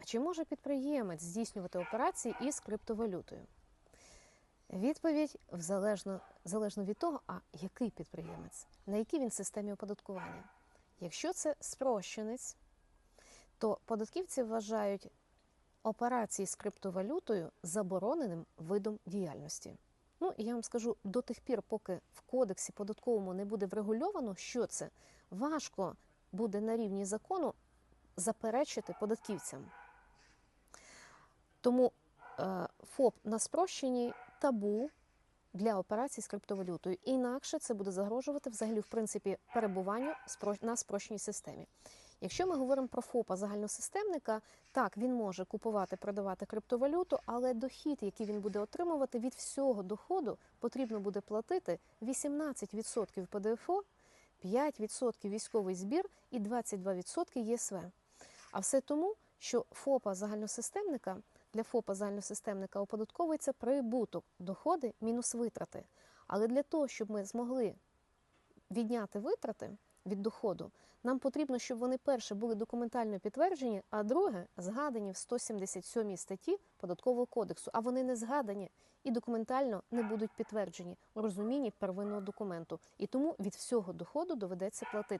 А чи може підприємець здійснювати операції із криптовалютою? Відповідь залежно, залежно від того, а який підприємець, на якій він системі оподаткування. Якщо це спрощенець, то податківці вважають операції з криптовалютою забороненим видом діяльності. Ну, і я вам скажу, до тих пір, поки в кодексі податковому не буде врегульовано, що це, важко буде на рівні закону заперечити податківцям. Тому е, ФОП на спрощенні табу для операцій з криптовалютою. Інакше це буде загрожувати взагалі, в принципі, перебуванню на спрощеній системі. Якщо ми говоримо про ФОПа загальносистемника, так він може купувати, продавати криптовалюту, але дохід, який він буде отримувати від всього доходу, потрібно буде платити 18% ПДФО, 5% військовий збір і 22% ЄСВ. А все тому, що ФОПа загальносистемника для ФОПа загальносистемника оподатковується прибуток, доходи мінус витрати. Але для того, щоб ми змогли відняти витрати від доходу, нам потрібно, щоб вони перше були документально підтверджені, а друге згадані в 177 статті податкового кодексу. А вони не згадані і документально не будуть підтверджені у розумінні первинного документу. І тому від всього доходу доведеться платити.